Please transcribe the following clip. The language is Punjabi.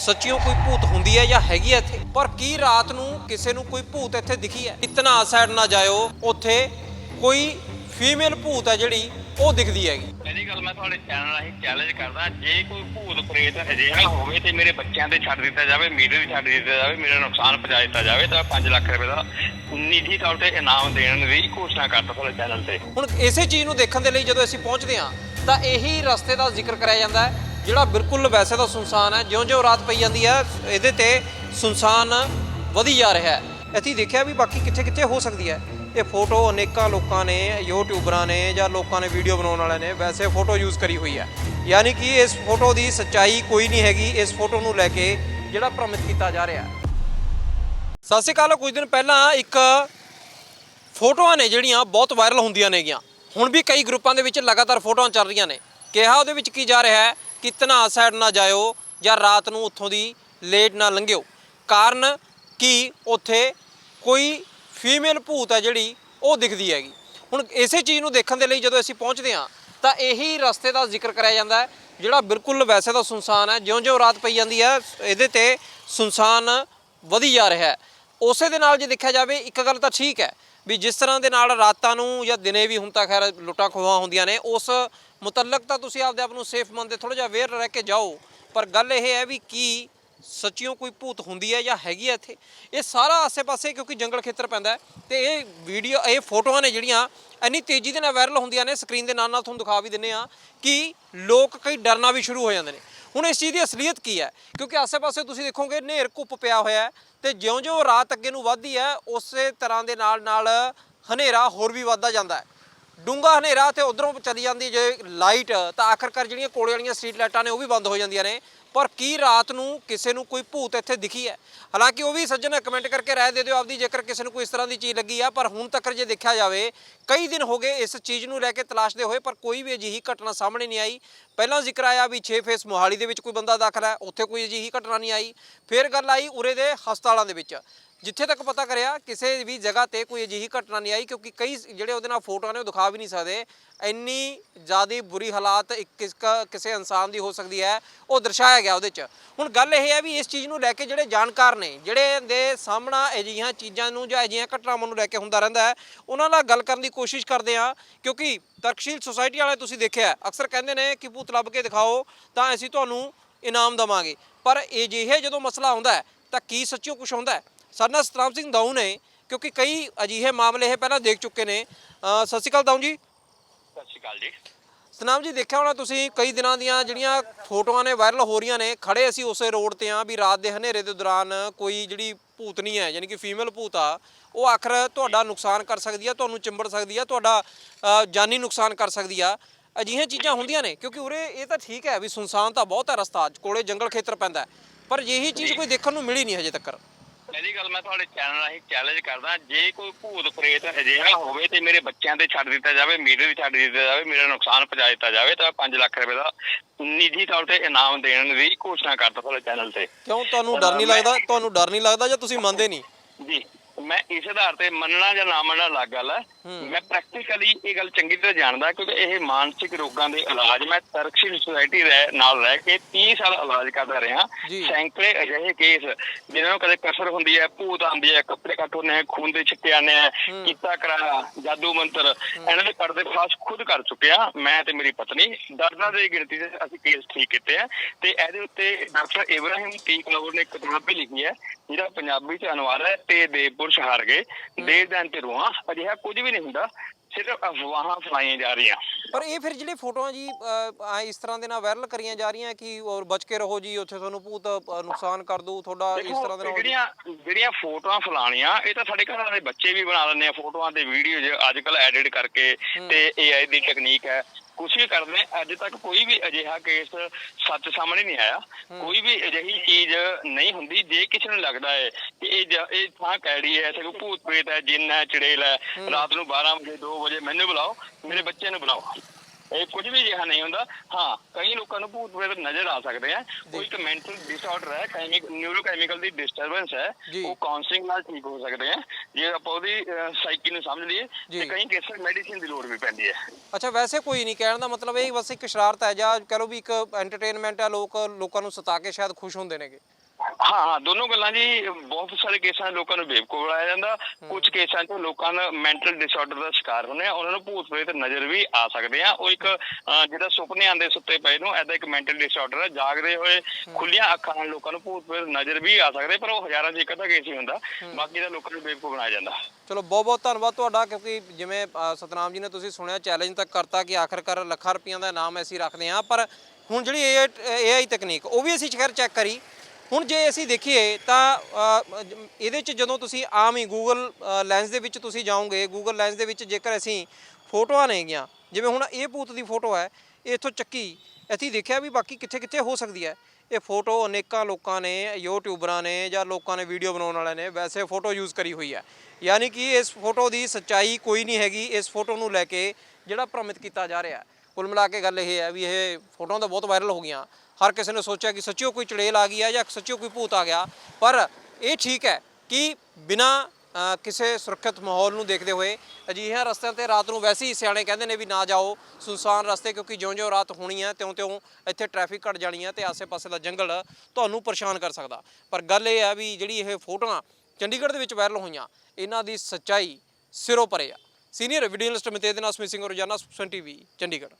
ਸੱਚੀਓ ਕੋਈ ਭੂਤ ਹੁੰਦੀ ਹੈ ਜਾਂ ਹੈਗੀ ਹੈ ਇੱਥੇ? ਪਰ ਕੀ ਰਾਤ ਨੂੰ ਕਿਸੇ ਨੂੰ ਕੋਈ ਭੂਤ ਇੱਥੇ ਦਿਖੀ ਹੈ? ਇਤਨਾ ਸਾਈਡ ਨਾ ਜਾਇਓ ਉੱਥੇ ਕੋਈ ਫੀਮੇਲ ਭੂਤ ਹੈ ਜਿਹੜੀ ਉਹ ਦਿਖਦੀ ਹੈਗੀ। ਪਹਿਲੀ ਗੱਲ ਮੈਂ ਤੁਹਾਡੇ ਚੈਨਲ ਰਾਹੀਂ ਚੈਲੰਜ ਕਰਦਾ ਜੇ ਕੋਈ ਭੂਤ ਪ੍ਰੇਤ ਅਜਿਹਾ ਹੋਵੇ ਤੇ ਮੇਰੇ ਬੱਚਿਆਂ ਤੇ ਛੱਡ ਦਿੱਤਾ ਜਾਵੇ ਮੇਰੇ ਤੇ ਛੱਡ ਦਿੱਤਾ ਜਾਵੇ ਮੇਰਾ ਨੁਕਸਾਨ ਪਹੁੰਚਾ ਦਿੱਤਾ ਜਾਵੇ ਤਾਂ 5 ਲੱਖ ਰੁਪਏ ਦਾ ਨਿੱਜੀ ਤੌਰ ਤੇ ਇਨਾਮ ਦੇਣ ਦੀ ਘੋਸ਼ਣਾ ਕਰਦਾ ਤੁਹਾਡੇ ਚੈਨਲ ਤੇ। ਹੁਣ ਇਸੇ ਚੀਜ਼ ਨੂੰ ਦੇਖਣ ਦੇ ਲਈ ਜਦੋਂ ਅਸੀਂ ਪਹੁੰਚਦੇ ਹਾਂ ਤਾਂ ਇਹੀ ਰਸਤੇ ਦਾ ਜ਼ਿਕਰ ਕਰਿਆ ਜਾਂਦਾ ਹੈ। ਜਿਹੜਾ ਬਿਲਕੁਲ ਵੈਸੇ ਤਾਂ ਸੁਨਸਾਨ ਹੈ, ਜਿਉਂ-ਜਿਉਂ ਰਾਤ ਪਈ ਜਾਂਦੀ ਹੈ, ਇਹਦੇ ਤੇ ਸੁਨਸਾਨ ਵਧੀ ਜਾ ਰਿਹਾ ਹੈ। ਅਸੀਂ ਦੇਖਿਆ ਵੀ ਬਾਕੀ ਕਿੱਥੇ-ਕਿੱਥੇ ਹੋ ਸਕਦੀ ਹੈ। ਇਹ ਫੋਟੋ ਅਨੇਕਾਂ ਲੋਕਾਂ ਨੇ, ਯੂਟਿਊਬਰਾਂ ਨੇ ਜਾਂ ਲੋਕਾਂ ਨੇ ਵੀਡੀਓ ਬਣਾਉਣ ਵਾਲਿਆਂ ਨੇ ਵੈਸੇ ਫੋਟੋ ਯੂਜ਼ ਕਰੀ ਹੋਈ ਹੈ। ਯਾਨੀ ਕਿ ਇਸ ਫੋਟੋ ਦੀ ਸੱਚਾਈ ਕੋਈ ਨਹੀਂ ਹੈਗੀ, ਇਸ ਫੋਟੋ ਨੂੰ ਲੈ ਕੇ ਜਿਹੜਾ ਭ੍ਰਮਿਤ ਕੀਤਾ ਜਾ ਰਿਹਾ ਹੈ। ਸਤਿ ਸ਼੍ਰੀ ਅਕਾਲ, ਕੁਝ ਦਿਨ ਪਹਿਲਾਂ ਇੱਕ ਫੋਟੋਆਂ ਨੇ ਜਿਹੜੀਆਂ ਬਹੁਤ ਵਾਇਰਲ ਹੁੰਦੀਆਂ ਨੇਗੀਆਂ। ਹੁਣ ਵੀ ਕਈ ਗਰੁੱਪਾਂ ਦੇ ਵਿੱਚ ਲਗਾਤਾਰ ਫੋਟੋਆਂ ਚੱਲ ਰਹੀਆਂ ਨੇ। ਕਿਹਾ ਉਹਦੇ ਵਿੱਚ ਕੀ ਜਾ ਰਿਹਾ ਹੈ ਕਿ ਤਨਾ ਸਾਈਡ ਨਾ ਜਾਇਓ ਜਾਂ ਰਾਤ ਨੂੰ ਉੱਥੋਂ ਦੀ ਲੇਟ ਨਾ ਲੰਘਿਓ। ਕਾਰਨ ਕਿ? ਉੱਥੇ ਕੋਈ ਫੀਮੇਲ ਭੂਤ ਹੈ ਜਿਹੜੀ ਉਹ ਦਿਖਦੀ ਹੈਗੀ। ਹੁਣ ਇਸੇ ਚੀਜ਼ ਨੂੰ ਦੇਖਣ ਦੇ ਲਈ ਜਦੋਂ ਅਸੀਂ ਪਹੁੰਚਦੇ ਹਾਂ, ਤਾਂ ਇਹੀ ਰਸਤੇ ਦਾ ਜ਼ਿਕਰ ਕਰਿਆ ਜਾਂਦਾ ਹੈ, ਜਿਹੜਾ ਬਿਲਕੁਲ ਵੈਸੇ ਤਾਂ ਸੁਨਸਾਨ ਹੈ। ਜਿਉਂ-ਜਿਉਂ ਰਾਤ ਪਈ ਜਾਂਦੀ ਹੈ, ਇਹਦੇ ਤੇ ਸੁਨਸਾਨ ਵਧੀ ਜਾ ਰਿਹਾ ਹੈ। ਉਸੇ ਦੇ ਨਾਲ ਜੇ ਦੇਖਿਆ ਜਾਵੇ, ਇੱਕ ਗੱਲ ਤਾਂ ਠੀਕ ਹੈ ਵੀ ਜਿਸ ਤਰ੍ਹਾਂ ਦੇ ਨਾਲ ਰਾਤਾਂ ਨੂੰ ਜਾਂ ਦਿਨੇ ਵੀ ਹੁਣ ਤਾਂ ਖੈਰ ਲੁੱਟਾਂ ਖੋਹਾਂ ਹੁੰਦੀਆਂ ਨੇ, ਉਸ ਮੁਤਲਕ ਤਾਂ ਤੁਸੀਂ ਆਪਦੇ ਆਪ ਨੂੰ ਸੇਫ ਮੰਨਦੇ ਥੋੜਾ ਜਿਹਾ ਅਵੇਅਰ ਰਹਿ ਕੇ ਜਾਓ। ਪਰ ਗੱਲ ਇਹ ਹੈ ਵੀ ਕੀ ਸੱਚੀਓ ਕੋਈ ਭੂਤ ਹੁੰਦੀ ਹੈ ਜਾਂ ਹੈਗੀ ਹੈ ਇੱਥੇ? ਇਹ ਸਾਰਾ ਆਸੇ-ਪਾਸੇ ਕਿਉਂਕਿ ਜੰਗਲ ਖੇਤਰ ਪੈਂਦਾ ਹੈ ਤੇ ਇਹ ਵੀਡੀਓ ਇਹ ਫੋਟੋਆਂ ਨੇ ਜਿਹੜੀਆਂ ਇੰਨੀ ਤੇਜ਼ੀ ਦੇ ਨਾਲ ਵਾਇਰਲ ਹੁੰਦੀਆਂ ਨੇ ਸਕਰੀਨ ਦੇ ਨਾਲ ਨਾਲ ਤੁਹਾਨੂੰ ਦਿਖਾ ਵੀ ਦਿੰਨੇ ਆ ਕਿ ਲੋਕ ਕਈ ਡਰਨਾ ਵੀ ਸ਼ੁਰੂ ਹੋ ਜਾਂਦੇ ਨੇ। ਹੁਣ ਇਸ ਚੀਜ਼ ਦੀ ਅਸਲੀਅਤ ਕੀ ਹੈ? ਕਿਉਂਕਿ ਆਸੇ-ਪਾਸੇ ਤੁਸੀਂ ਦੇਖੋਗੇ ਨੇਰ ਘੁੱਪ ਪਿਆ ਹੋਇਆ ਹੈ ਤੇ ਜਿਉਂ-ਜਿਉਂ ਰਾਤ ਅੱਗੇ ਨੂੰ ਵੱਧਦੀ ਹੈ, ਉਸੇ ਤਰ੍ਹਾਂ ਦੇ ਨਾਲ ਨਾਲ ਹਨੇਰਾ ਹੋਰ ਵੀ ਵੱਧਦਾ ਜਾਂਦਾ ਹੈ। ਡੂੰਗਾ ਹਨੇਰਾ ਤੇ ਉਧਰੋਂ ਚਲੀ ਜਾਂਦੀ ਜੇ ਲਾਈਟ, ਤਾਂ ਆਖਰਕਾਰ ਜਿਹੜੀਆਂ ਕੋਲੇ ਵਾਲੀਆਂ ਸਟਰੀਟ ਲਾਈਟਾਂ ਨੇ ਉਹ ਵੀ ਬੰਦ ਹੋ ਜਾਂਦੀਆਂ ਨੇ। ਪਰ ਕੀ ਰਾਤ ਨੂੰ ਕਿਸੇ ਨੂੰ ਕੋਈ ਭੂਤ ਇੱਥੇ ਦਿਖੀ ਹੈ? ਹਾਲਾਂਕਿ ਉਹ ਵੀ ਸੱਜਣ ਕਮੈਂਟ ਕਰਕੇ ਰਾਏ ਦੇ ਦਿਓ ਆਪਦੀ, ਜੇਕਰ ਕਿਸੇ ਨੂੰ ਕੋਈ ਇਸ ਤਰ੍ਹਾਂ ਦੀ ਚੀਜ਼ ਲੱਗੀ ਆ, ਪਰ ਹੁਣ ਤੱਕ ਜੇ ਦੇਖਿਆ ਜਾਵੇ, ਕਈ ਦਿਨ ਹੋ ਗਏ ਇਸ ਚੀਜ਼ ਨੂੰ ਲੈ ਕੇ ਤਲਾਸ਼ਦੇ ਹੋਏ, ਪਰ ਕੋਈ ਵੀ ਅਜਿਹੀ ਘਟਨਾ ਸਾਹਮਣੇ ਨਹੀਂ ਆਈ। ਪਹਿਲਾਂ ਜ਼ਿਕਰ ਆਇਆ ਵੀ 6 ਫੇਸ ਮੋਹਾਲੀ ਦੇ ਵਿੱਚ ਕੋਈ ਬੰਦਾ ਦਾਖਲ ਹੈ, ਉੱਥੇ ਕੋਈ ਅਜਿਹੀ ਘਟਨਾ ਨਹੀਂ ਆਈ। ਫਿਰ ਗੱਲ ਆਈ ਉਰੇ ਦੇ ਹਸਪਤਾਲਾਂ ਦੇ ਵਿੱਚ। ਜਿੱਥੇ ਤੱਕ ਪਤਾ ਕਰਿਆ, ਕਿਸੇ ਵੀ ਜਗ੍ਹਾ ਤੇ ਕੋਈ ਅਜਿਹੀ ਘਟਨਾ ਨਹੀਂ ਆਈ, ਕਿਉਂਕਿ ਕਈ ਜਿਹੜੇ ਉਹਦੇ ਨਾਲ ਫੋਟੋਆਂ ਨੇ ਉਹ ਦਿਖਾ ਵੀ ਨਹੀਂ ਸਕਦੇ। ਇੰਨੀ ਜ਼ਿਆਦਾ ਬੁਰੀ ਹਾਲਾਤ ਇੱਕ ਕਿਸ, ਕ- ਕਿਸੇ ਇਨਸਾਨ ਦੀ ਹੋ ਸਕਦੀ ਹੈ, ਉਹ ਦਰਸਾਇਆ ਗਿਆ ਉਹਦੇ 'ਚ। ਹੁਣ ਗੱਲ ਇਹ ਹੈ ਵੀ ਇਸ ਚੀਜ਼ ਨੂੰ ਲੈ ਕੇ ਜਿਹੜੇ ਜਾਣਕਾਰ ਨੇ, ਜਿਹੜੇ ਦੇ ਸਾਹਮਣਾ ਅਜਿਹੀਆਂ ਚੀਜ਼ਾਂ ਨੂੰ ਜਾਂ ਅਜਿਹੀਆਂ ਘਟਨਾਵਾਂ ਨੂੰ ਲੈ ਕੇ ਹੁੰਦਾ ਰਹਿੰਦਾ ਹੈ, ਉਹਨਾਂ ਨਾਲ ਗੱਲ ਕਰਨ ਦੀ ਕੋਸ਼ਿਸ਼ ਕਰਦੇ ਆ ਕਿਉਂਕਿ ਤਰਕਸ਼ੀਲ ਸੁਸਾਇਟੀ ਵਾਲੇ ਤੁਸੀਂ ਦੇਖਿਆ ਅਕਸਰ ਕਹਿੰਦੇ ਨੇ ਕਿ ਭੂਤ ਲੱਭ ਕੇ ਦਿਖਾਓ, ਤਾਂ ਅਸੀਂ ਤੁਹਾਨੂੰ ਇਨਾਮ ਦਵਾਂਗੇ। ਪਰ ਅਜਿਹੇ ਜਦੋਂ ਮਸਲਾ ਆਉਂਦਾ ਹੈ, ਤਾਂ ਕੀ ਸੱਚਿਓ ਕੁਝ ਹੁੰਦਾ ਹੈ? ਸਾਡੇ ਨਾਲ ਸਤਨਾਮ ਸਿੰਘ ਦਾਊ ਨੇ ਕਿਉਂਕਿ ਕਈ ਅਜਿਹੇ ਮਾਮਲੇ ਇਹ ਪਹਿਲਾਂ ਦੇਖ ਚੁੱਕੇ ਨੇ। ਅ, ਸਤਿ ਸ਼੍ਰੀ ਅਕਾਲ ਦਾਊ ਜੀ। ਸਤਿ ਸ਼੍ਰੀ ਅਕਾਲ ਜੀ। ਸਤਨਾਮ ਜੀ ਦੇਖਿਆ ਹੋਣਾ ਤੁਸੀਂ ਕਈ ਦਿਨਾਂ ਦੀਆਂ ਜਿਹੜੀਆਂ ਫੋਟੋਆਂ ਨੇ ਵਾਇਰਲ ਹੋ ਰਹੀਆਂ ਨੇ ਖੜੇ ਅਸੀਂ ਉਸੇ ਰੋਡ ਤੇ ਆ ਵੀ ਰਾਤ ਦੇ ਹਨੇਰੇ ਦੇ ਦੌਰਾਨ ਕੋਈ ਜਿਹੜੀ ਭੂਤਨੀ ਹੈ ਯਾਨੀ ਕਿ ਫੀਮੇਲ ਭੂਤ ਆ ਉਹ ਆਖਰ ਤੁਹਾਡਾ ਨੁਕਸਾਨ ਕਰ ਸਕਦੀ ਆ ਤੁਹਾਨੂੰ ਚਿੰਬੜ ਸਕਦੀ ਆ ਤੁਹਾਡਾ ਅ, ਜਾਨੀ ਨੁਕਸਾਨ ਕਰ ਸਕਦੀ ਆ। ਅਜਿਹੀਆਂ ਚੀਜ਼ਾਂ ਹੁੰਦੀਆਂ ਨੇ ਕਿਉਂਕਿ ਉਰੇ ਇਹ ਤਾਂ ਠੀਕ ਹੈ ਵੀ ਸੁਨਸਾਨ ਤਾਂ ਬਹੁਤ ਹੈ ਰਸਤਾ ਕੋਲੇ ਜੰਗਲ ਖੇਤਰ ਪੈਂਦਾ ਹੈ, ਪਰ ਅਜਿਹੀ ਚੀਜ਼ ਕੋਈ ਦੇਖਣ ਨੂੰ ਮਿਲੀ ਨਹੀਂ ਹਜੇ ਤੱਕ ਪਹਿਲੀ ਗੱਲ ਮੈਂ ਤੁਹਾਡੇ ਚੈਨਲ ਰਾਹੀਂ ਚੈਲੰਜ ਕਰਦਾ ਜੇ ਕੋਈ ਭੂਤ ਪ੍ਰੇਤ ਅਜਿਹਾ ਹੋਵੇ ਤੇ ਮੇਰੇ ਬੱਚਿਆਂ ਤੇ ਛੱਡ ਦਿੱਤਾ ਜਾਵੇ ਮੇਰੇ ਤੇ ਛੱਡ ਦਿੱਤਾ ਜਾਵੇ ਮੇਰਾ ਨੁਕਸਾਨ ਪਹੁੰਚਾ ਦਿੱਤਾ ਜਾਵੇ ਤਾਂ 5 ਲੱਖ ਰੁਪਏ ਦਾ ਨਿੱਜੀ ਤੌਰ ਤੇ ਇਨਾਮ ਦੇਣ ਦੀ ਘੋਸ਼ਣਾ ਕਰਦਾ ਤੁਹਾਡੇ ਚੈਨਲ ਤੇ। ਕਿਉਂ? ਤੁਹਾਨੂੰ ਡਰ ਨਹੀਂ ਲੱਗਦਾ? ਤੁਹਾਨੂੰ ਡਰ ਨਹੀਂ ਲੱਗਦਾ ਜਾਂ ਤੁਸੀਂ ਮੰਨਦੇ ਨਹੀਂ? ਜੀ। ਮੈਂ ਇਸ ਆਧਾਰ ਤੇ ਮੰਨਣਾ ਜਾਂ ਨਾ ਮੰਨਣਾ ਅਲੱਗ ਗੱਲ ਹੈ। ਮੈਂ ਪ੍ਰੈਕਟੀਕਲੀ ਇਹ ਗੱਲ ਚੰਗੀ ਤਰ੍ਹਾਂ ਜਾਣਦਾ ਕਿਉਂਕਿ ਇਹ ਮਾਨਸਿਕ ਰੋਗਾਂ ਦੇ ਇਲਾਜ ਮੈਂ ਤਰਕਸ਼ੀਲ ਸੁਸਾਇਟੀ ਨਾਲ ਰਹਿ ਕੇ 30 ਸਾਲ ਇਲਾਜ ਕਰਦਾ ਰਿਹਾ। ਸੈਂਕੜੇ ਅਜਿਹੇ ਕੇਸ ਜਿਨ੍ਹਾਂ ਨੂੰ ਕਦੇ ਕਸਰ ਹੁੰਦੀ ਹੈ ਭੂਤ ਆਉਂਦੀ ਹੈ ਕੱਪੜੇ ਕੱਟ ਹੁੰਦੇ ਹੈ ਖੂਨ ਦੇ ਛਿੱਟੇ ਆਉਂਦੇ ਹੈ ਕੀਤਾ ਕਰਾਇਆ ਜਾਦੂ ਮੰਤਰ। ਇਹਨਾਂ ਦੇ ਪਰਦੇ ਫਾਸ਼ ਖੁਦ ਕਰ ਚੁੱਕਿਆ ਮੈਂ ਤੇ ਮੇਰੀ ਪਤਨੀ। ਦਰਦਾਂ ਦੀ ਗਿਣਤੀ ਦੇ ਅਸੀਂ ਕੇਸ ਠੀਕ ਕੀਤੇ ਆ ਤੇ ਇਹਦੇ ਉੱਤੇ ਡਾਕਟਰ ਇਬਰਾਹਿਮ ਟੀ ਕਲੌਰ ਨੇ ਇੱਕ ਕਿਤਾਬ ਵੀ ਲਿਖੀ ਹੈ ਜਿਹਦਾ ਪੰਜਾਬੀ ਚ ਅਨੁਵਾਦ ਹੈ ਤੇ ਦੇਵਪੁਰਸ਼ ਹਾਰ ਗਏ ਦੇਵ ਦਾਨ ਤੇ ਰੂਹਾਂ ਅਜਿਹਾ ਕੁਝ ਵੀ ਨਹੀਂ ਹੁੰਦਾ ਸਿਰਫ ਅਫਵਾਹਾਂ ਫਲਾਈਆਂ ਜਾ ਰਹੀਆਂ। ਪਰ ਇਹ ਫਿਰ ਜਿਹੜੇ ਫੋਟੋਆਂ ਜੀ ਇਸ ਤਰ੍ਹਾਂ ਦੇ ਨਾਲ ਵਾਇਰਲ ਕਰੀਆਂ ਜਾ ਰਹੀਆਂ ਕਿ ਔਰ ਬਚ ਕੇ ਰਹੋ ਜੀ ਉੱਥੇ ਤੁਹਾਨੂੰ ਭੂਤ ਨੁਕਸਾਨ ਕਰ ਦੂ ਤੁਹਾਡਾ ਇਸ ਤਰ੍ਹਾਂ ਦੇ ਨਾਲ। ਜਿਹੜੀਆਂ ਜਿਹੜੀਆਂ ਫੋਟੋਆਂ ਫਲਾਣੀਆਂ ਇਹ ਤਾਂ ਸਾਡੇ ਘਰਾਂ ਦੇ ਬੱਚੇ ਵੀ ਬਣਾ ਲੈਂਦੇ ਆ ਫੋਟੋਆਂ ਤੇ ਵੀਡੀਓ ਜ ਅੱਜ ਕੱਲ ਐਡਿਟ ਕਰਕੇ ਤੇ AI ਦੀ ਟੈਕਨੀਕ ਹੈ। ਵੀ ਕਰਦੇ ਅੱਜ ਤੱਕ ਕੋਈ ਵੀ ਅਜਿਹਾ ਕੇਸ ਸੱਚ ਸਾਹਮਣੇ ਨਹੀਂ ਆਇਆ। ਕੋਈ ਵੀ ਅਜਿਹੀ ਚੀਜ਼ ਨਹੀਂ ਹੁੰਦੀ ਜੇ ਕਿਸੇ ਨੂੰ ਲੱਗਦਾ ਹੈ ਕਿ ਇਹ ਜ- ਇਹ ਥਾਂ ਕੈੜੀ ਹੈ ਕੋਈ ਭੂਤ ਪ੍ਰੇਤ ਹੈ ਜਿੰਨ ਹੈ ਚੜੇਲ ਹੈ ਰਾਤ ਨੂੰ 12 ਵਜੇ 2 ਵਜੇ ਮੈਨੂੰ ਬੁਲਾਓ ਮੇਰੇ ਬੱਚੇ ਨੂੰ ਬੁਲਾਓ। ਇਹ ਕੁਝ ਵੀ ਅਜਿਹਾ ਨਹੀਂ ਹੁੰਦਾ। ਹਾਂ ਕਈ ਲੋਕਾਂ ਨੂੰ ਭੂਤ ਪ੍ਰੇਤ ਨਜ਼ਰ ਆ ਸਕਦੇ ਆ ਕੋਈ ਇੱਕ ਮੈਂਟਲ ਡਿਸਆਰਡਰ ਹੈ ਕੈਮਿਕ ਨਿਊਰੋਕੈਮੀਕਲ ਦੀ ਡਿਸਟਰਬੈਂਸ ਹੈ ਜੀ। ਉਹ ਕਾਉਂਸਲਿੰਗ ਨਾਲ ਠੀਕ ਹੋ ਸਕਦੇ ਆ ਜੇ ਆਪਾਂ ਉਹਦੀ ਸਾਈਕੀ ਨੂੰ ਸਮਝ ਲਈਏ। ਤੇ ਕਈ ਕੇਸਾਂ ਮੈਡੀਸਿਨ ਦੀ ਲੋੜ ਵੀ ਪੈਂਦੀ ਹੈ ਅੱਛਾ ਵੈਸੇ ਕੋਈ ਨਹੀਂ ਕਹਿਣ ਦਾ ਮਤਲਬ ਇਹ ਬਸ ਇੱਕ ਸ਼ਰਾਰਤ ਹੈ ਜਾਂ ਕਹ ਲਓ ਵੀ ਇੱਕ ਐਂਟਰਟੇਨਮੈਂਟ ਹੈ ਲੋਕ ਲੋਕਾਂ ਨੂੰ ਸਤਾ ਕੇ ਸ਼ਾਇਦ ਖੁਸ਼ ਹੁੰਦੇ ਨੇਗੇ ਹਾਂ ਹਾਂ ਦੋਨੋਂ ਗੱਲਾਂ ਜੀ ਬਹੁਤ ਸਾਰੇ ਕੇਸਾਂ 'ਚ ਲੋਕਾਂ ਨੂੰ ਬੇਵਕੂਫ ਬਣਾਇਆ ਜਾਂਦਾ। ਕੁਝ ਕੇਸਾਂ 'ਚ ਲੋਕਾਂ ਨੂੰ ਮੈਂਟਲ ਡਿਸਆਰਡਰ ਦਾ ਸ਼ਿਕਾਰ ਹੁੰਦੇ ਆ ਉਹਨਾਂ ਨੂੰ ਭੂਤ ਪ੍ਰੇਤ ਨਜ਼ਰ ਵੀ ਆ ਸਕਦੇ ਆ। ਉਹ ਇੱਕ ਅਹ, ਜਿਹੜਾ ਸੁਪਨੇ ਆਂਦੇ ਸੁੱਤੇ ਪਏ ਨੂੰ ਐਦਾ ਇੱਕ ਮੈਂਟਲ ਡਿਸਆਰਡਰ ਹੈ ਜਾਗਦੇ ਹੋਏ ਖੁੱਲੀਆਂ ਅੱਖਾਂ ਨਾਲ ਲੋਕਾਂ ਨੂੰ ਭੂਤ ਪ੍ਰੇਤ ਨਜ਼ਰ ਵੀ ਆ ਸਕਦੇ ਪਰ ਉਹ ਹਜ਼ਾਰਾਂ 'ਚ ਇੱਕ ਅੱਧਾ ਕੇਸ ਹੀ ਹੁੰਦਾ। ਬਾਕੀ ਤਾਂ ਲੋਕਾਂ ਨੂੰ ਬੇਵਕੂਫ ਬਣਾਇਆ ਜਾਂਦਾ। ਚਲੋ ਬਹੁਤ ਬਹੁਤ ਧੰਨਵਾਦ ਤੁਹਾਡਾ ਕਿਉਂਕਿ ਜਿਵੇਂ ਅ, ਸਤਨਾਮ ਜੀ ਨੇ ਤੁਸੀਂ ਸੁਣਿਆ ਚੈਲੰਜ ਤੱਕ ਕਰਤਾ ਕਿ ਆਖਰਕਾਰ ਲੱਖਾਂ ਰੁਪਈਆਂ ਦਾ ਨਾਮ ਅਸੀਂ ਰੱਖਦੇ ਹਾਂ ਪਰ ਹੁਣ ਜਿਹੜੀ ਏਆਈ ਤਕਨੀਕ ਉਹ ਵੀ ਅਸੀਂ ਖੈਰ ਚੈੱਕ ਕਰੀ। ਹੁਣ ਜੇ ਅਸੀਂ ਦੇਖੀਏ ਤਾਂ ਇਹਦੇ 'ਚ ਜਦੋਂ ਤੁਸੀਂ ਆਮ ਹੀ ਗੂਗਲ ਲੈਂਸ ਦੇ ਵਿੱਚ ਤੁਸੀਂ ਜਾਓਗੇ ਗੂਗਲ ਲੈਂਸ ਦੇ ਵਿੱਚ ਜੇਕਰ ਅਸੀਂ ਫੋਟੋਆਂ ਨੇਗੀਆਂ, ਜਿਵੇਂ ਹੁਣ ਇਹ ਭੂਤ ਦੀ ਫੋਟੋ ਹੈ, ਇਹ ਇੱਥੋਂ ਚੱਕੀ, ਅਸੀਂ ਦੇਖਿਆ ਵੀ ਬਾਕੀ ਕਿੱਥੇ ਕਿੱਥੇ ਹੋ ਸਕਦੀ ਹੈ। ਇਹ ਫੋਟੋ ਅਨੇਕਾਂ ਲੋਕਾਂ ਨੇ, ਯੂਟਿਊਬਰਾਂ ਨੇ ਜਾਂ ਲੋਕਾਂ ਨੇ ਵੀਡੀਓ ਬਣਾਉਣ ਵਾਲਿਆਂ ਨੇ ਵੈਸੇ ਫੋਟੋ ਯੂਜ਼ ਕਰੀ ਹੋਈ ਹੈ। ਯਾਨੀ ਕਿ ਇਸ ਫੋਟੋ ਦੀ ਸੱਚਾਈ ਕੋਈ ਨਹੀਂ ਹੈਗੀ, ਇਸ ਫੋਟੋ ਨੂੰ ਲੈ ਕੇ ਜਿਹੜਾ ਭ੍ਰਮਿਤ ਕੀਤਾ ਜਾ ਰਿਹਾ ਕੁੱਲ ਮਿਲਾ ਕੇ ਗੱਲ ਇਹ ਹੈ ਵੀ ਇਹ ਫੋਟੋਆਂ ਤਾਂ ਬਹੁਤ ਵਾਇਰਲ ਹੋ ਗਈਆਂ। ਹਰ ਕਿਸੇ ਨੇ ਸੋਚਿਆ ਕਿ ਸੱਚਿਓ ਕੋਈ ਚੜੇਲ ਆ ਗਈ ਹੈ ਜਾਂ ਸੱਚਿਓ ਕੋਈ ਭੂਤ ਆ ਗਿਆ। ਪਰ ਇਹ ਠੀਕ ਹੈ ਕਿ ਬਿਨਾ ਕਿਸੇ ਸੁਰੱਖਿਅਤ ਮਾਹੌਲ ਨੂੰ ਦੇਖਦੇ ਹੋਏ ਅਜਿਹੇ ਰਸਤਿਆਂ ਤੇ ਰਾਤ ਨੂੰ ਵੈਸੇ ਹੀ ਸਿਆਣੇ ਕਹਿੰਦੇ ਨੇ ਵੀ ਨਾ ਜਾਓ, ਸੁਨਸਾਨ ਰਸਤੇ ਕਿਉਂਕਿ ਜਿਉਂ-ਜਿਉਂ ਰਾਤ ਹੋਣੀ ਹੈ, ਤਿਉਂ-ਤਿਉਂ ਇੱਥੇ ਟ੍ਰੈਫਿਕ ਘਟ ਜਾਣੀ ਹੈ ਤੇ ਆਸੇ-ਪਾਸੇ ਦਾ ਜੰਗਲ ਤੁਹਾਨੂੰ ਪਰੇਸ਼ਾਨ ਕਰ ਸਕਦਾ। ਪਰ ਗੱਲ ਇਹ ਹੈ ਵੀ ਜਿਹੜੀ ਇਹ ਫੋਟੋਆਂ ਚੰਡੀਗੜ੍ਹ ਦੇ ਵਿੱਚ ਵਾਇਰਲ ਹੋਈਆਂ, ਇਹਨਾਂ ਦੀ ਸੱਚਾਈ ਸਿਰੋਂ ਪਰੇ ਆ। ਸੀਨੀਅਰ ਵੀਡੀਓ ਜਰਨਲਿਸਟ ਮਿਤੇਦ ਨਾਲ ਸਮਿਤ ਸਿੰਘ ਰੋਜ਼ਾਨਾ ਸੁਖਸਨ ਟੀਵੀ, ਚੰਡੀਗੜ੍ਹ।